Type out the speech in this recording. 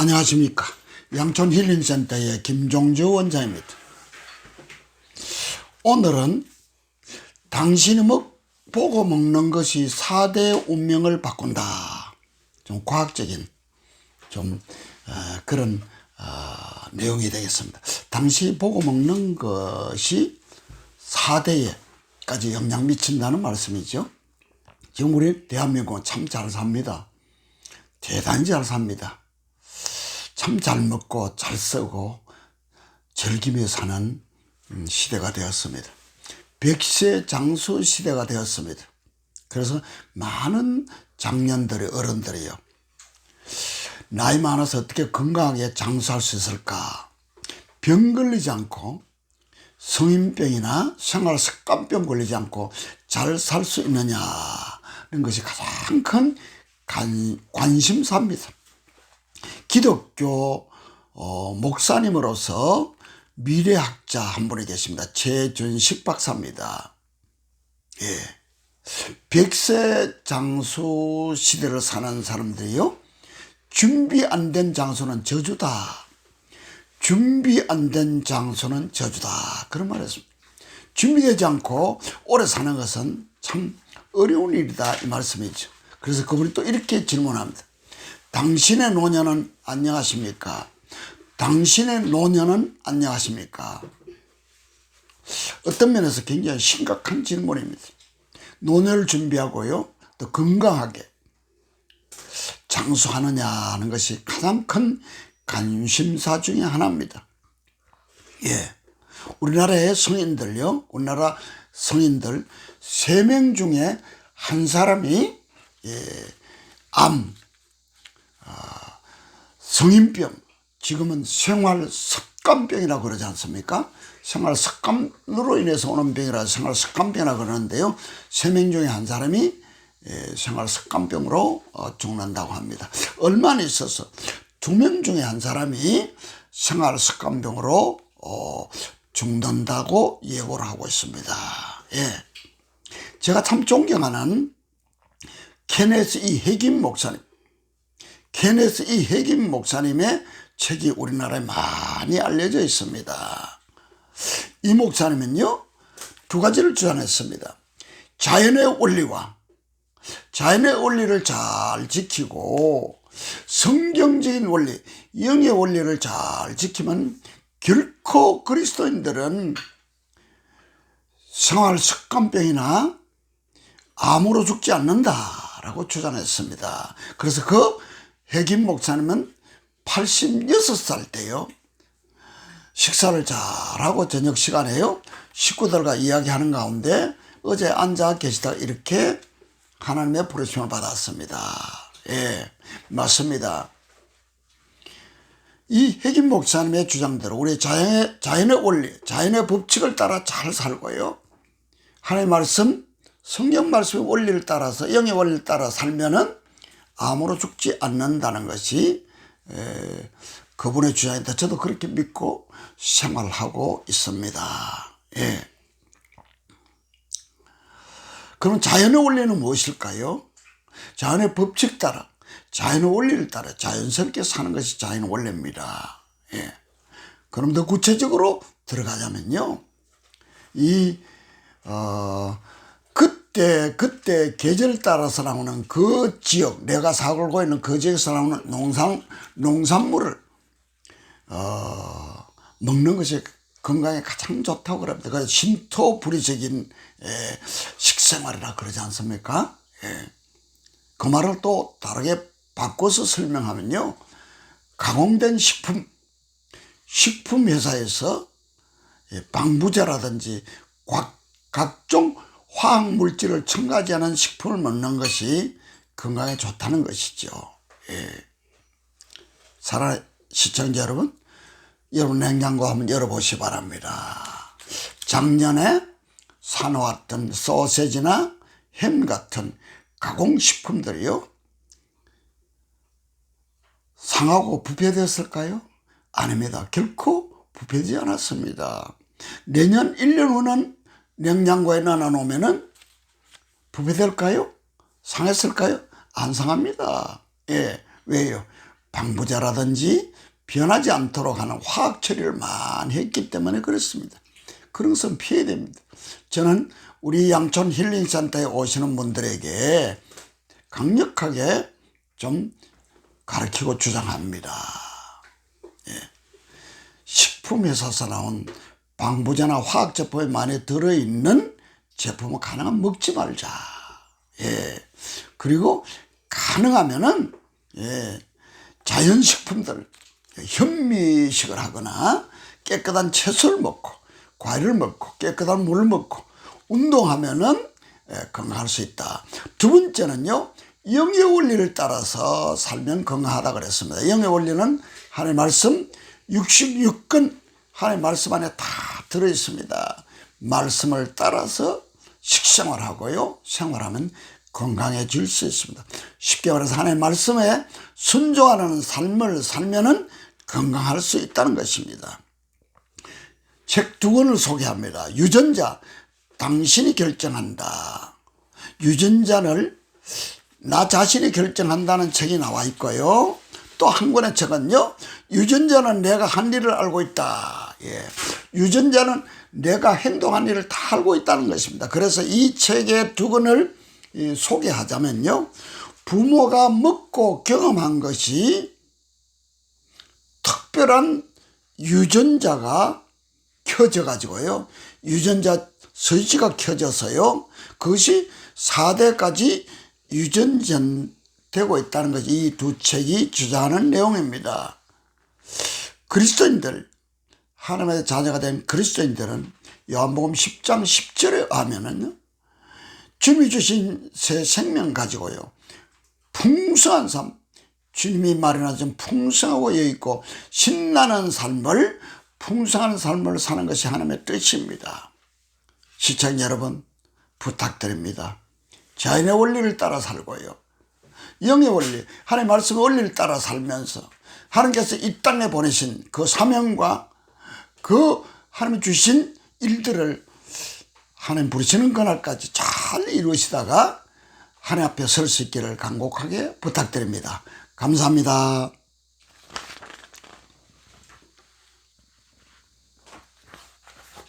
안녕하십니까. 양촌 힐링센터의 김종주 원장입니다. 오늘은 당신이 먹, 보고 먹는 것이 4대 운명을 바꾼다. 좀 과학적인 좀 어, 그런 어, 내용이 되겠습니다. 당신이 보고 먹는 것이 4대에까지 영향 미친다는 말씀이죠. 지금 우리 대한민국은 참 잘 삽니다. 대단히 잘 삽니다. 참 잘 먹고 잘 쓰고 즐기며 사는 음, 시대가 되었습니다. 백세 장수 시대가 되었습니다. 그래서 많은 장년들이 어른들이요. 나이 많아서 어떻게 건강하게 장수할 수 있을까? 병 걸리지 않고 성인병이나 생활 습관병 걸리지 않고 잘 살 수 있느냐는 것이 가장 큰 관, 관심사입니다. 기독교 어, 목사님으로서 미래학자 한 분이 계십니다. 최준식 박사입니다. 예. 백세 장수 시대를 사는 사람들이요. 준비 안 된 장소는 저주다. 준비 안 된 장소는 저주다. 그런 말을 했습니다. 준비되지 않고 오래 사는 것은 참 어려운 일이다. 이 말씀이죠. 그래서 그분이 또 이렇게 질문합니다. 당신의 노년은 안녕하십니까? 당신의 노년은 안녕하십니까? 어떤 면에서 굉장히 심각한 질문입니다. 노년을 준비하고요, 또 건강하게 장수하느냐는 것이 가장 큰 관심사 중의 하나입니다. 예. 우리나라의 성인들요, 우리나라 성인들 세 명 중에 한 사람이 예, 암, 아, 성인병, 지금은 생활 습관병이라고 그러지 않습니까? 생활 습관으로 인해서 오는 병이라 생활 습관병이라고 그러는데요. 세 명 중에 한 사람이 예, 생활 습관병으로 어, 죽는다고 합니다. 얼마나 있어서 두 명 중에 한 사람이 생활 습관병으로 어, 죽는다고 예고를 하고 있습니다. 예. 제가 참 존경하는 케네스 이 핵임 목사님. 케네스 이 핵임 목사님의 책이 우리나라에 많이 알려져 있습니다. 이 목사님은요, 두 가지를 주장했습니다. 자연의 원리와 자연의 원리를 잘 지키고 성경적인 원리, 영의 원리를 잘 지키면 결코 그리스도인들은 생활 습관병이나 암으로 죽지 않는다라고 주장했습니다. 그래서 그 핵임 목사님은 86살 때요. 식사를 잘하고 저녁 시간에요. 식구들과 이야기하는 가운데 어제 앉아 계시다 이렇게 하나님의 부르심을 받았습니다. 예, 맞습니다. 이 핵임 목사님의 주장대로 우리 자연의, 자연의 원리, 자연의 법칙을 따라 잘 살고요. 하나님의 말씀, 성경 말씀의 원리를 따라서, 영의 원리를 따라 살면은 암으로 죽지 않는다는 것이 에, 그분의 주장인데 저도 그렇게 믿고 생활하고 있습니다. 예. 그럼 자연의 원리는 무엇일까요? 자연의 법칙 따라, 자연의 원리를 따라 자연스럽게 사는 것이 자연의 원리입니다. 예. 그럼 더 구체적으로 들어가자면요. 이, 어, 그때, 그때 계절 따라서 나오는 그 지역, 내가 살고 있는 그 지역에서 나오는 농산, 농산물을, 어, 먹는 것이 건강에 가장 좋다고 그럽니다. 그 신토 불이적인 예, 식생활이라 그러지 않습니까? 예. 그 말을 또 다르게 바꿔서 설명하면요. 가공된 식품, 식품 회사에서 예, 방부제라든지 각종 화학 물질을 첨가하지 않은 식품을 먹는 것이 건강에 좋다는 것이죠. 예. 사랑 시청자 여러분, 여러분 냉장고 한번 열어보시 기 바랍니다. 작년에 사놓았던 소세지나 햄 같은 가공식품들이요. 상하고 부패되었을까요? 아닙니다. 결코 부패되지 않았습니다. 내년 1년 후는 냉장고에 넣어놓으면은 부패 될까요? 상했을까요? 안 상합니다. 예. 왜요? 방부제라든지 변하지 않도록 하는 화학 처리를 많이 했기 때문에 그렇습니다. 그런 것은 피해야 됩니다. 저는 우리 양촌 힐링센터에 오시는 분들에게 강력하게 좀 가르치고 주장합니다. 예. 식품회사에서 나온 방부제나 화학 제품에 많이 들어있는 제품은 가능하면 먹지 말자. 예. 그리고 가능하면은 예. 자연식품들 현미식을 하거나 깨끗한 채소를 먹고 과일을 먹고 깨끗한 물을 먹고 운동하면은 예, 건강할 수 있다. 두 번째는요. 영의 원리를 따라서 살면 건강하다 그랬습니다. 영의 원리는 하나님의 말씀 66권 하나님의 말씀 안에 다 들어 있습니다. 말씀을 따라서 식생활 하고요. 생활하면 건강해질 수 있습니다. 쉽게 말해서 하나님의 말씀에 순종하는 삶을 살면은 건강할 수 있다는 것입니다. 책 두 권을 소개합니다. 유전자, 당신이 결정한다. 유전자를 나 자신이 결정한다는 책이 나와 있고요. 또 한 권의 책은요. 유전자는 내가 한 일을 알고 있다. 예. 유전자는 내가 행동한 일을 다 알고 있다는 것입니다. 그래서 이 책의 두 권을 이, 소개하자면요. 부모가 먹고 경험한 것이 특별한 유전자가 켜져 가지고요. 유전자 스위치가 켜져서요. 그것이 4대까지 유전전 되고 있다는 것이 이 두 책이 주장하는 내용입니다. 그리스도인들, 하나님의 자녀가 된 그리스도인들은 요한복음 10장 10절에 하면은요. 주님이 주신 새 생명 가지고요. 풍성한 삶, 주님이 마련하신 풍성하고 여있고 신나는 삶을 풍성한 삶을 사는 것이 하나님의 뜻입니다. 시청자 여러분 부탁드립니다. 자연의 원리를 따라 살고요. 영의 원리, 하나님의 말씀의 원리를 따라 살면서 하나님께서 이 땅에 보내신 그 사명과 그 하나님 주신 일들을 하나님 부르시는 그날까지 잘 이루시다가 하나님 앞에 설 수 있기를 간곡하게 부탁드립니다. 감사합니다.